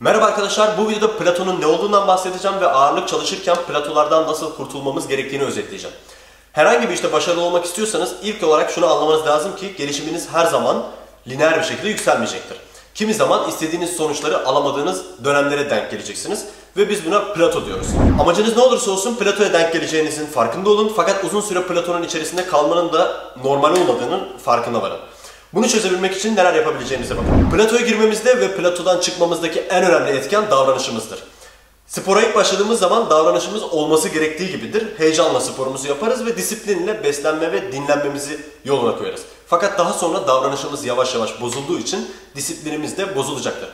Merhaba arkadaşlar, bu videoda Platon'un ne olduğundan bahsedeceğim ve ağırlık çalışırken platolardan nasıl kurtulmamız gerektiğini özetleyeceğim. Herhangi bir işte başarılı olmak istiyorsanız ilk olarak şunu anlamanız lazım ki gelişiminiz her zaman lineer bir şekilde yükselmeyecektir. Kimi zaman istediğiniz sonuçları alamadığınız dönemlere denk geleceksiniz ve biz buna plato diyoruz. Amacınız ne olursa olsun platoya denk geleceğinizin farkında olun fakat uzun süre platonun içerisinde kalmanın da normal olmadığının farkına varın. Bunu çözebilmek için neler yapabileceğimize bakalım. Platoya girmemizde ve platodan çıkmamızdaki en önemli etken davranışımızdır. Spora ilk başladığımız zaman davranışımız olması gerektiği gibidir. Heyecanla sporumuzu yaparız ve disiplinle beslenme ve dinlenmemizi yoluna koyarız. Fakat daha sonra davranışımız yavaş yavaş bozulduğu için disiplinimiz de bozulacaktır.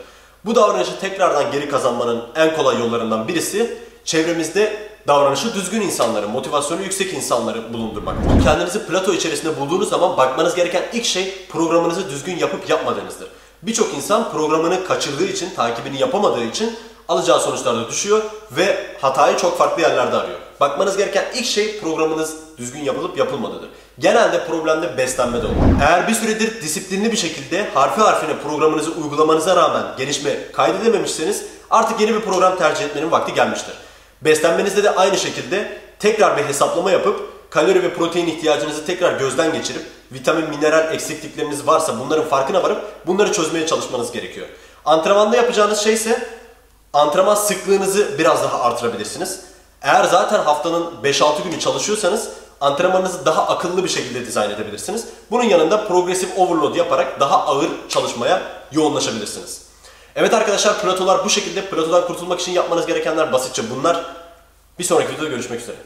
Bu davranışı tekrardan geri kazanmanın en kolay yollarından birisi çevremizde davranışı düzgün insanları, motivasyonu yüksek insanları bulundurmaktır. Kendinizi plato içerisinde bulduğunuz zaman bakmanız gereken ilk şey programınızı düzgün yapıp yapmadığınızdır. Birçok insan programını kaçırdığı için, takibini yapamadığı için alacağı sonuçlarda düşüyor ve hatayı çok farklı yerlerde arıyor. Bakmanız gereken ilk şey programınız düzgün yapılıp yapılmadığıdır. Genelde problemde beslenmede olur. Eğer bir süredir disiplinli bir şekilde harfi harfine programınızı uygulamanıza rağmen gelişme kaydedememişseniz artık yeni bir program tercih etmenin vakti gelmiştir. Beslenmenizde de aynı şekilde tekrar bir hesaplama yapıp kalori ve protein ihtiyacınızı tekrar gözden geçirip vitamin, mineral eksiklikleriniz varsa bunların farkına varıp bunları çözmeye çalışmanız gerekiyor. Antrenmanda yapacağınız şey ise antrenman sıklığınızı biraz daha artırabilirsiniz. Eğer zaten haftanın 5-6 günü çalışıyorsanız antrenmanınızı daha akıllı bir şekilde dizayn edebilirsiniz. Bunun yanında progresif overload yaparak daha ağır çalışmaya yoğunlaşabilirsiniz. Evet arkadaşlar platolar bu şekilde. Platodan kurtulmak için yapmanız gerekenler basitçe bunlar. Bir sonraki videoda görüşmek üzere.